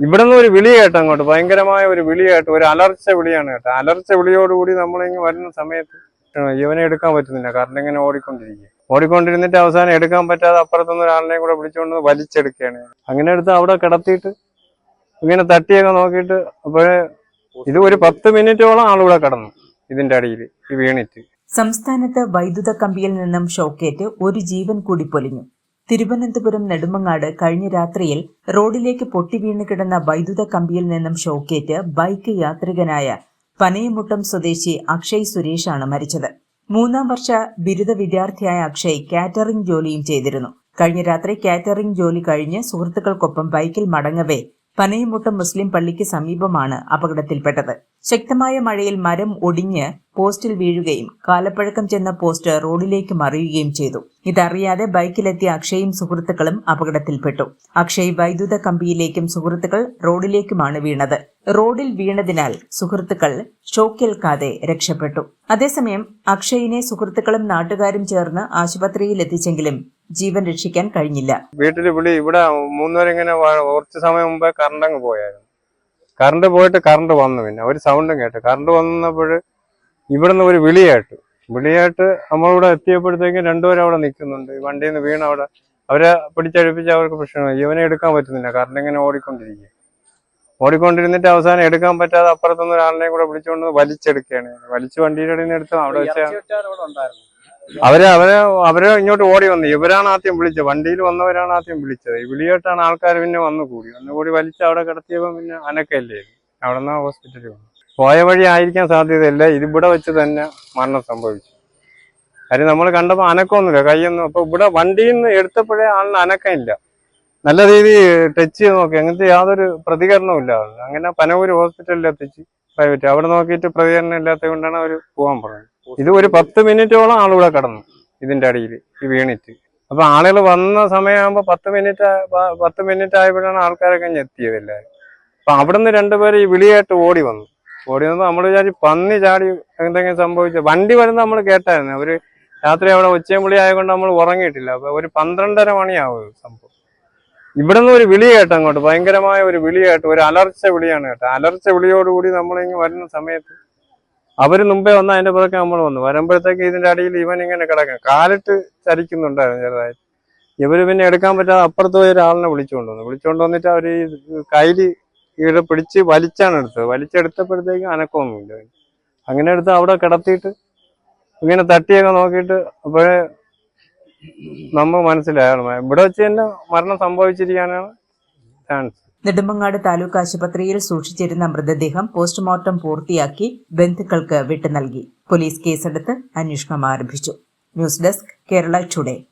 ഇവിടെ നിന്ന് ഒരു വിളി കേട്ടോ അങ്ങോട്ട്. ഭയങ്കരമായ ഒരു വിളി കേട്ടോ. ഒരു അലർച്ച വിളിയാണ് കേട്ടോ. അലർച്ച വിളിയോടുകൂടി നമ്മളിങ്ങ് വരുന്ന സമയത്ത് ഇവനെ എടുക്കാൻ പറ്റുന്നില്ല. കാരണം ഇങ്ങനെ ഓടിക്കൊണ്ടിരിക്കുക ഓടിക്കൊണ്ടിരുന്നിട്ട് അവസാനം എടുക്കാൻ പറ്റാതെ അപ്പുറത്തുനിന്ന് ഒരാളിനെയും കൂടെ പിടിച്ചുകൊണ്ട് വലിച്ചെടുക്കുകയാണ്. അങ്ങനെ എടുത്ത് അവിടെ കിടത്തിയിട്ട് ഇങ്ങനെ തട്ടിയൊക്കെ നോക്കിയിട്ട് അപ്പോഴേ ഇത് ഒരു പത്ത് മിനിറ്റോളം ആളിവിടെ കിടന്നു ഇതിന്റെ അടിയിൽ ഈ വീണിറ്റ്. സംസ്ഥാനത്ത് വൈദ്യുത കമ്പിയിൽ നിന്നും ഷോക്കേറ്റ് ഒരു ജീവൻ കൂടി പൊലിഞ്ഞു. തിരുവനന്തപുരം നെടുമങ്ങാട് കഴിഞ്ഞ രാത്രിയിൽ റോഡിലേക്ക് പൊട്ടിവീണ് കിടന്ന വൈദ്യുത കമ്പിയിൽ നിന്നും ഷോക്കേറ്റ് ബൈക്ക് യാത്രികനായ പനയമുട്ടം സ്വദേശി അക്ഷയ് സുരേഷാണ് മരിച്ചത്. മൂന്നാം വർഷ ബിരുദ വിദ്യാർത്ഥിയായ അക്ഷയ് കാറ്ററിംഗ് ജോലിയും ചെയ്തിരുന്നു. കഴിഞ്ഞ രാത്രി കാറ്ററിംഗ് ജോലി കഴിഞ്ഞ് സുഹൃത്തുക്കൾക്കൊപ്പം ബൈക്കിൽ മടങ്ങവേ പനയമുട്ടം മുസ്ലിം പള്ളിക്ക് സമീപമാണ് അപകടത്തിൽപ്പെട്ടത്. ശക്തമായ മഴയിൽ മരം ഒടിഞ്ഞ് പോസ്റ്റിൽ വീഴുകയും കാലപ്പഴക്കം ചെന്ന പോസ്റ്റ് റോഡിലേക്ക് മറിയുകയും ചെയ്തു. ഇതറിയാതെ ബൈക്കിലെത്തിയ അക്ഷയും സുഹൃത്തുക്കളും അപകടത്തിൽപ്പെട്ടു. അക്ഷയ് വൈദ്യുത കമ്പിയിലേക്കും സുഹൃത്തുക്കൾ റോഡിലേക്കുമാണ് വീണത്. റോഡിൽ വീണതിനാൽ സുഹൃത്തുക്കൾ ഷോക്കേൽക്കാതെ രക്ഷപ്പെട്ടു. അതേസമയം അക്ഷയിനെ സുഹൃത്തുക്കളും നാട്ടുകാരും ചേർന്ന് ആശുപത്രിയിൽ എത്തിച്ചെങ്കിലും ജീവൻ രക്ഷിക്കാൻ കഴിഞ്ഞില്ല. വീട്ടിൽ വിളി ഇവിടെ മൂന്നുപേരിങ്ങനെ കുറച്ച് സമയം മുമ്പേ കറണ്ട് അങ്ങ് പോയായിരുന്നു. കറണ്ട് പോയിട്ട് കറണ്ട് വന്നു പിന്നെ. ഒരു സൗണ്ടും കേട്ടു. കറണ്ട് വന്നപ്പോൾ ഇവിടുന്ന് ഒരു വിളി കേട്ടു വിളി കേട്ട് നമ്മളിവിടെ എത്തിയപ്പോഴത്തേക്കും രണ്ടുപേരും അവിടെ നിൽക്കുന്നുണ്ട്. വണ്ടിയിൽ നിന്ന് വീണ് അവിടെ അവരെ പിടിച്ചഴിപ്പിച്ച് അവർക്ക് പ്രശ്നമാണ് ഇവനെ എടുക്കാൻ പറ്റുന്നില്ല. കറണ്ട് ഇങ്ങനെ ഓടിക്കൊണ്ടിരിക്കുക. ഓടിക്കൊണ്ടിരുന്നിട്ട് അവസാനം എടുക്കാൻ പറ്റാതെ അപ്പുറത്തുനിന്ന് ഒരാളിനെയും കൂടെ പിടിച്ചുകൊണ്ട് വലിച്ചെടുക്കുകയാണ്. വലിച്ച് വണ്ടിയുടെ ഇടയിൽ നിന്ന് എടുത്ത് അവിടെ വെച്ച അവരെ അവരെ അവരെ ഇങ്ങോട്ട് ഓടി വന്നു. ഇവരാണ് ആദ്യം വിളിച്ചത്. വണ്ടിയിൽ വന്നവരാണ് ആദ്യം വിളിച്ചത്. ഈ വിളിയോട്ടാണ് ആൾക്കാർ പിന്നെ വന്നു കൂടി. വന്നു കൂടി വലിച്ച് അവിടെ കിടത്തിയപ്പോൾ പിന്നെ അനക്കല്ലേ? അവിടെ നിന്ന് ഹോസ്പിറ്റലിൽ വന്നു. പോയ വഴി ആയിരിക്കാൻ സാധ്യതയില്ല. ഇതിവിടെ വെച്ച് തന്നെ മരണം സംഭവിച്ചു. കാര്യം നമ്മൾ കണ്ടപ്പോൾ അനക്കമൊന്നുമില്ല കൈയൊന്നും അപ്പൊ ഇവിടെ വണ്ടിയിൽ നിന്ന് എടുത്തപ്പോഴേ ആളിന് അനക്കമില്ല. നല്ല രീതിയിൽ ടച്ച് ചെയ്ത് നോക്കി. അങ്ങനത്തെ യാതൊരു പ്രതികരണവും ഇല്ല. അങ്ങനെ പനവൂര് ഹോസ്പിറ്റലിൽ എത്തിച്ച് പ്രൈവറ്റ് അവിടെ നോക്കിയിട്ട് പ്രതികരണം ഇല്ലാത്തത് കൊണ്ടാണ് അവർ പോകാൻ പറഞ്ഞത്. ഇത് ഒരു പത്ത് മിനിറ്റോളം ആളിവിടെ കടന്നു ഇതിന്റെ അടിയിൽ ഈ വീണിറ്റ് അപ്പൊ ആളുകൾ വന്ന സമയമാകുമ്പോ പത്ത് മിനിറ്റ് പത്ത് മിനിറ്റ് ആയപ്പോഴാണ് ആൾക്കാരൊക്കെ എത്തിയത് എല്ലാവരും. അപ്പൊ അവിടുന്ന് രണ്ടുപേര് ഈ വിളിയായിട്ട് ഓടി വന്നു. ഓടി വന്നു നമ്മൾ വിചാരിച്ചു പന്നി ചാടി എന്തെങ്കിലും സംഭവിച്ചു. വണ്ടി വരുന്ന നമ്മൾ കേട്ടായിരുന്നു. അവർ രാത്രി അവിടെ ഉച്ചയും വിളി ആയതുകൊണ്ട് നമ്മൾ ഉറങ്ങിയിട്ടില്ല. അപ്പൊ ഒരു പന്ത്രണ്ടര മണിയാവും സംഭവം. ഇവിടുന്ന് ഒരു വിളി കേട്ടോ അങ്ങോട്ട് ഭയങ്കരമായ ഒരു വിളി കേട്ടോ ഒരു അലർച്ച വിളിയാണ് കേട്ടോ അലർച്ച വിളിയോടുകൂടി നമ്മളിങ്ങ് വരുന്ന സമയത്ത് അവർ മുമ്പേ വന്ന അതിന്റെ പുറകെ നമ്മൾ വന്നു. വരുമ്പോഴത്തേക്ക് ഇതിന്റെ അടിയിൽ ഇവൻ ഇങ്ങനെ കിടക്കാം കാലിട്ട് ചരിക്കുന്നുണ്ടായിരുന്നു ചെറുതായിട്ട് ഇവർ പിന്നെ എടുക്കാൻ പറ്റാതെ അപ്പുറത്ത് പോയി ഒരാളിനെ വിളിച്ചുകൊണ്ട് വന്നു. വിളിച്ചുകൊണ്ട് വന്നിട്ട് അവർ ഈ കയ്യിൽ ഇവിടെ പിടിച്ച് വലിച്ചാണ് എടുത്തത്. വലിച്ചെടുത്തപ്പോഴത്തേക്കും അനക്കമൊന്നുമില്ല. അങ്ങനെ എടുത്ത് അവിടെ കിടത്തിയിട്ട് ഇങ്ങനെ തട്ടിയൊക്കെ നോക്കിയിട്ട് അപ്പോഴേ നമ്മ മനസ്സിലായാണ് ഇവിടെ വെച്ച് തന്നെ മരണം സംഭവിച്ചിരിക്കാനാണ് ചാൻസ് നെടുമങ്ങാട് താലൂക്ക് ആശുപത്രിയിൽ സൂക്ഷിച്ചിരുന്ന മൃതദേഹം പോസ്റ്റ്മോർട്ടം പൂർത്തിയാക്കി ബന്ധുക്കൾക്ക് വിട്ടു നൽകി. പോലീസ് കേസെടുത്ത് അന്വേഷണം ആരംഭിച്ചു. News desk Kerala today.